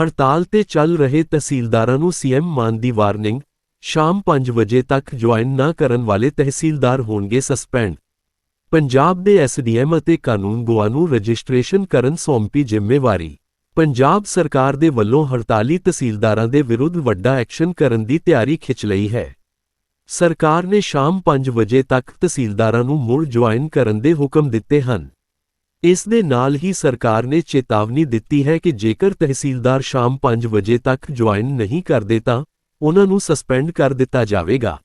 ਹੜਤਾਲ ਤੇ ਚੱਲ ਰਹੇ ਤਹਿਸੀਲਦਾਰਾਂ ਨੂੰ ਸੀਐਮ ਮਾਨ ਦੀ ਵਾਰਨਿੰਗ, ਸ਼ਾਮ 5 ਵਜੇ ਤੱਕ ਜੁਆਇਨ ਨਾ ਕਰਨ ਵਾਲੇ ਤਹਿਸੀਲਦਾਰ ਹੋਣਗੇ ਸਸਪੈਂਡ। ਪੰਜਾਬ ਦੇ ਐਸਡੀਐਮ ਅਤੇ ਕਾਨੂੰਨ ਗੋਆ ਨੂੰ ਰਜਿਸਟ੍ਰੇਸ਼ਨ ਕਰਨ ਸੌਂਪੀ ਜ਼ਿੰਮੇਵਾਰੀ। ਪੰਜਾਬ ਸਰਕਾਰ ਦੇ ਵੱਲੋਂ ਹੜਤਾਲੀ ਤਹਿਸੀਲਦਾਰਾਂ ਦੇ ਵਿਰੁੱਧ ਵੱਡਾ ਐਕਸ਼ਨ ਕਰਨ ਦੀ ਤਿਆਰੀ ਖਿੱਚ ਲਈ ਹੈ। ਸਰਕਾਰ ਨੇ ਸ਼ਾਮ 5 ਵਜੇ ਤੱਕ ਤਹਿਸੀਲਦਾਰਾਂ ਨੂੰ ਮੁੜ ਜੁਆਇਨ ਕਰਨ ਦੇ ਹੁਕਮ ਦਿੱਤੇ ਹਨ। ਇਸ ਦੇ ਨਾਲ ਹੀ ਸਰਕਾਰ ਨੇ ਚੇਤਾਵਨੀ ਦਿੱਤੀ ਹੈ ਕਿ ਜੇਕਰ ਤਹਿਸੀਲਦਾਰ ਸ਼ਾਮ 5 ਵਜੇ ਤੱਕ ਜੁਆਇਨ ਨਹੀਂ ਕਰਦੇ ਤਾਂ ਉਨ੍ਹਾਂ ਨੂੰ ਸਸਪੈਂਡ ਕਰ ਦਿੱਤਾ ਜਾਵੇਗਾ।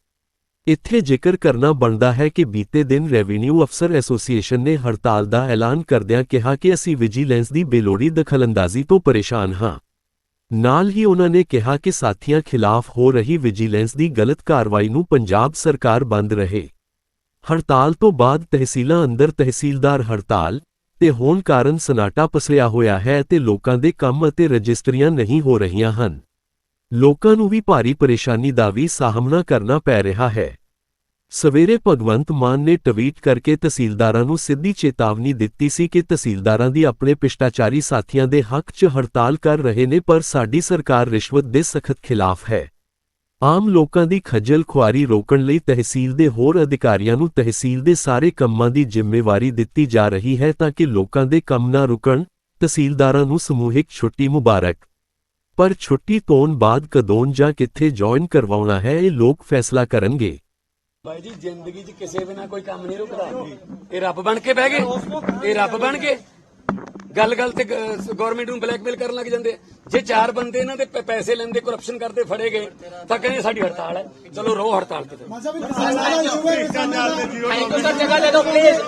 ਇੱਥੇ ਜ਼ਿਕਰ ਕਰਨਾ ਬਣਦਾ ਹੈ ਕਿ ਬੀਤੇ ਦਿਨ ਰੈਵਨਿਊ ਅਫਸਰ ਐਸੋਸੀਏਸ਼ਨ ਨੇ ਹੜਤਾਲ ਦਾ ਐਲਾਨ ਕਰਦਿਆਂ ਕਿਹਾ ਕਿ ਅਸੀਂ ਵਿਜੀਲੈਂਸ ਦੀ ਬੇਲੋੜੀ ਦਖਲਅੰਦਾਜ਼ੀ ਤੋਂ ਪਰੇਸ਼ਾਨ ਹਾਂ। ਨਾਲ ਹੀ ਉਨ੍ਹਾਂ ਨੇ ਕਿਹਾ ਕਿ ਸਾਥੀਆਂ ਖਿਲਾਫ ਹੋ ਰਹੀ ਵਿਜੀਲੈਂਸ ਦੀ ਗਲਤ ਕਾਰਵਾਈ ਨੂੰ ਪੰਜਾਬ ਸਰਕਾਰ ਬੰਦ ਰਹੇ। ਹੜਤਾਲ ਤੋਂ ਬਾਅਦ ਤਹਿਸੀਲਾਂ ਅੰਦਰ ਤਹਿਸੀਲਦਾਰ ਹੜਤਾਲ ਤੇ ਹੋਣ ਕਾਰਨ ਸਨਾਟਾ ਪਸਰਿਆ ਹੋਇਆ ਹੈ ਤੇ ਲੋਕਾਂ ਦੇ ਕੰਮ ਅਤੇ ਰਜਿਸਟਰੀਆਂ ਨਹੀਂ ਹੋ ਰਹੀਆਂ ਹਨ। ਲੋਕਾਂ ਨੂੰ ਵੀ ਭਾਰੀ ਪਰੇਸ਼ਾਨੀ ਦਾ ਵੀ ਸਾਹਮਣਾ ਕਰਨਾ ਪੈ ਰਿਹਾ ਹੈ। ਸਵੇਰੇ ਭਗਵੰਤ ਮਾਨ ਨੇ ਟਵੀਟ ਕਰਕੇ ਤਹਿਸੀਲਦਾਰਾਂ ਨੂੰ ਸਿੱਧੀ ਚੇਤਾਵਨੀ ਦਿੱਤੀ ਸੀ ਕਿ ਤਹਿਸੀਲਦਾਰਾਂ ਦੀ ਆਪਣੇ ਭ੍ਰਿਸ਼ਟਾਚਾਰੀ ਸਾਥੀਆਂ ਦੇ ਹੱਕ 'ਚ ਹੜਤਾਲ ਕਰ ਰਹੇ ਨੇ ਪਰ ਸਾਡੀ ਸਰਕਾਰ ਰਿਸ਼ਵਤ ਦੇ ਸਖਤ ਖਿਲਾਫ ਹੈ। ਆਮ ਲੋਕਾਂ ਦੀ ਖੱਜਲ ਖੁਆਰੀ ਰੋਕਣ ਲਈ ਤਹਿਸੀਲ ਦੇ ਹੋਰ ਅਧਿਕਾਰੀਆਂ ਨੂੰ ਤਹਿਸੀਲ ਦੇ ਸਾਰੇ ਕੰਮਾਂ ਦੀ ਜ਼ਿੰਮੇਵਾਰੀ ਦਿੱਤੀ ਜਾ ਰਹੀ ਹੈ ਤਾਂ ਕਿ ਲੋਕਾਂ ਦੇ ਕੰਮ ਨਾ ਰੁਕਣ, ਤਹਿਸੀਲਦਾਰਾਂ ਨੂੰ ਸਮੂਹਿਕ ਛੁੱਟੀ ਮੁਬਾਰਕ। ਪਰ ਛੁੱਟੀ ਤੋਂ ਬਾਅਦ ਕਦੋਂ ਜਾਂ ਕਿੱਥੇ ਜੁਆਇਨ ਕਰਵਾਉਣਾ ਹੈ ਇਹ ਲੋਕ ਫੈਸਲਾ ਕਰਨਗੇ। ਬਾਈ ਜੀ, ਜ਼ਿੰਦਗੀ 'ਚ ਕਿਸੇ ਬਿਨਾ ਕੋਈ ਕੰਮ ਨਹੀਂ ਰੁਕਦਾ। ਇਹ ਰੱਬ ਬਣ ਕੇ ਬਹਿ ਗਏ। ਇਹ ਰੱਬ ਬਣ ਕੇ। ਗੱਲ ਗੱਲ ਤੇ ਗਵਰਨਮੈਂਟ ਨੂੰ ਬਲੈਕਮੇਲ ਕਰਨ ਲੱਗ ਜਾਂਦੇ ਆ। ਜੇ ਚਾਰ ਬੰਦੇ ਇਹਨਾਂ ਦੇ ਪੈਸੇ ਲੈਂਦੇ ਕਰਪਸ਼ਨ ਕਰਦੇ ਫੜੇ ਗਏ ਤਾਂ ਕਹਿੰਦੇ ਸਾਡੀ ਹੜਤਾਲ ਹੈ। ਚਲੋ ਰੋ ਹੜਤਾਲ ਤੇ ਜਗ੍ਹਾ ਦਿਓ ਪਲੀਜ਼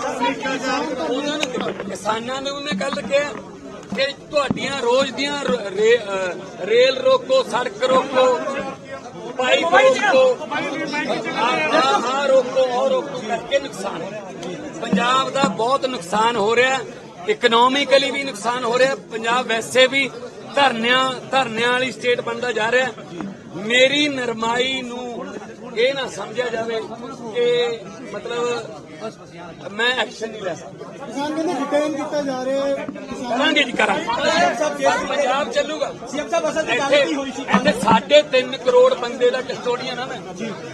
ਉਹਨਾਂ ਕਿਸਾਨਾਂ ਨੂੰ ਮੈਂ ਕੱਲ ਕਿਹਾ ਕਿ ਤੁਹਾਡੀਆਂ ਰੋਜ਼ ਦੀਆਂ ਰੇਲ ਰੋਕੋ ਸੜਕ ਰੋਕੋ ਪਾਈਪ ਰੋਕੋ ਹਾਂ ਰੋਕੋ ਔਰ ਰੋਕੋ ਕਰਕੇ ਨੁਕਸਾਨ। ਪੰਜਾਬ ਦਾ ਬਹੁਤ ਨੁਕਸਾਨ ਹੋ ਰਿਹਾ ਇਕਨੋਮਿਕਲੀ ਵੀ ਨੁਕਸਾਨ ਹੋ ਰਿਹਾ, ਪੰਜਾਬ ਵੈਸੇ ਵੀ ਧਰਨਿਆਂ ਧਰਨਿਆਂ ਵਾਲੀ ਸਟੇਟ ਬਣਦਾ ਜਾ ਰਿਹਾ। ਮੇਰੀ ਨਰਮਾਈ ਨੂੰ ਇਹ ਨਾ ਸਮਝਿਆ ਜਾਵੇ ਕਿ ਮਤਲਬ ਮੈਂ ਐਕਸ਼ਨ ਨਹੀਂ ਲੈ ਸਕਦਾ। ਕਿਸਾਨ ਕਹਿੰਦੇ ਡਿਟੇਨ ਕੀਤਾ ਜਾ ਰਿਹਾ ਹੈ। ਕਿਸਾਨ ਕਰਾਂਗੇ ਜੀ ਕਰਾਂਗੇ। ਪੰਜਾਬ ਚੱਲੂਗਾ। ਸੀਐਮ ਸਾਹਿਬ ਅਸਲ ਇੱਥੇ ਇੱਥੇ ਸਾਢੇ 3 ਕਰੋੜ ਬੰਦੇ ਦਾ ਕਸਟੋਡੀਅਨ ਆ ਮੈਂ।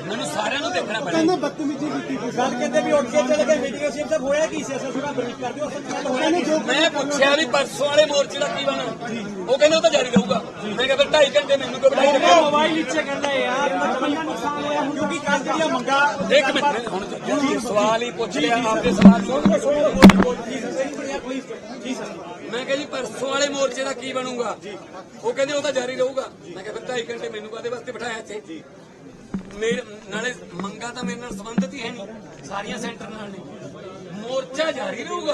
ਮੈਨੂੰ ਸਾਰਿਆਂ ਨੂੰ ਦੇਖਣਾ ਪੈਣਾ। ਕਹਿੰਦੇ ਬਦਤਮੀਜ਼ੀ ਕੀਤੀ ਤੁਸੀਂ। ਗੱਲ ਕਹਿੰਦੇ ਵੀ ਉੱਠ ਕੇ ਚਲੇ ਗਏ। ਮੀਟਿੰਗ ਸੀਐਮ ਸਾਹਿਬ ਹੋਇਆ ਕੀ ਸੀ? ਅਸਲ ਸੁਣਾ ਬਰੀਫ ਕਰ ਦਿਓ ਅਸਲ ਗੱਲ ਹੋਇਆ ਮੈਂ ਪੁੱਛਿਆ ਵੀ ਪਰਸੋਂ ਵਾਲੇ ਮੋਰਚੇ ਦਾ ਕੀ ਬਣਾ ਉਹ ਕਹਿੰਦੇ ਉਹ ਤਾਂ ਜਾਰੀ ਰਹੂਗਾ। ਮੈਂ ਕਿਹਾ ਫਿਰ 2.5 ਘੰਟੇ ਮੈਨੂੰ ਕਿਉਂ ਬਿਠਾਈ ਰੱਖਿਆ? ਮੋਬਾਈਲ ਨੀਚੇ ਕਹਿੰਦਾ ਯਾਰ ਮਤਲਬ ਨੁਕਸਾਨ ਹੋਇਆ ਕਿਉਂਕਿ ਕੱਲ ਜਿਹੜੀਆਂ ਮੰਗਾ ਇੱਕ ਮਿੰਟ ਹੁਣ ਜੀ ਸਵਾਲ ਹੀ ਪੁੱਛ ਲਿਆ ਆਪਦੇ ਸਵਾਲ। ਨੂੰ ਮੈਂ ਕਿਹਾ ਜੀ ਪਰਸੋਂ ਵਾਲੇ ਮੋਰਚੇ ਦਾ ਕੀ ਬਣੂਗਾ? ਉਹ ਕਹਿੰਦੇ ਉਹ ਤਾਂ ਜਾਰੀ ਰਹੂਗਾ। ਮੈਂ ਕਿਹਾ ਫਿਰ 2.5 ਘੰਟੇ ਮੈਨੂੰ ਕਾਦੇ ਵਾਸਤੇ ਬਿਠਾਇਆ ਇੱਥੇ? ਮੇਰੇ ਨਾਲੇ ਮੰਗਾ ਤਾਂ ਮੇਰੇ ਨਾਲ ਸੰਬੰਧਿਤ ਹੀ ਹੈ ਨਹੀਂ। ਸਾਰੀਆਂ ਸੈਂਟਰ ਨਾਲ ਨੇ ਮੋਰਚਾ ਜਾਰੀ ਰਹੂਗਾ।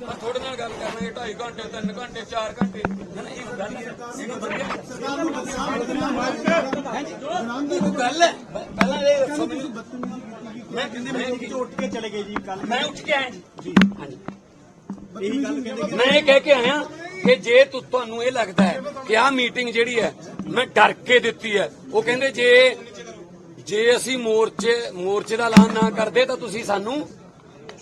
ਪਰ ਤੁਹਾਡੇ ਨਾਲ ਗੱਲ ਕਰਨਾਂਗੇ 2.5 ਘੰਟੇ 3 ਘੰਟੇ 4 ਘੰਟੇ। ਨਾ, ਨਾ, ਇਹ ਗੱਲ ਹੀ। ਹੈ। ਇਹਨੂੰ ਵਧੀਆ ਸਰਕਾਰ ਨੂੰ ਬਦਨਾਮ ਕਰਨਾ ਬਦਨਾਮ ਦੀ ਇਹ ਗੱਲ ਹੈ। ਪ- ਪਹਿਲਾਂ ਇਹ ਦੱਸੋ ਮੈਨੂੰ ਬਦਤਮੀਜ਼ੀ ਕੀਤੀ ਗਈ ਮੈਂ ਕਿੰਨੇ ਮੈਂ ਉੱਠ ਕੇ ਚਲੇ ਗਏ ਜੀ ਕੱਲ ਮੈਂ ਉੱਠ ਕੇ ਆਇਆ ਜੀ। ਹਾਂਜੀ। ਇਹੀ ਮੈਂ ਕਹਿ ਕੇ ਆਇਆ ਕਿ ਜੇ ਤੁਹਾਨੂੰ ਇਹ ਲੱਗਦਾ ਹੈ ਕਿ ਆਹ ਮੀਟਿੰਗ ਜਿਹੜੀ ਹੈ ਮੈਂ ਡਰ ਕੇ ਦਿੱਤੀ ਹੈ। ਉਹ ਕਹਿੰਦੇ ਜੇ ਜੇ ਅਸੀਂ ਮੋਰਚੇ ਮੋਰਚੇ ਦਾ ਐਲਾਨ ਨਾ ਕਰਦੇ ਤਾਂ ਤੁਸੀਂ ਸਾਨੂੰ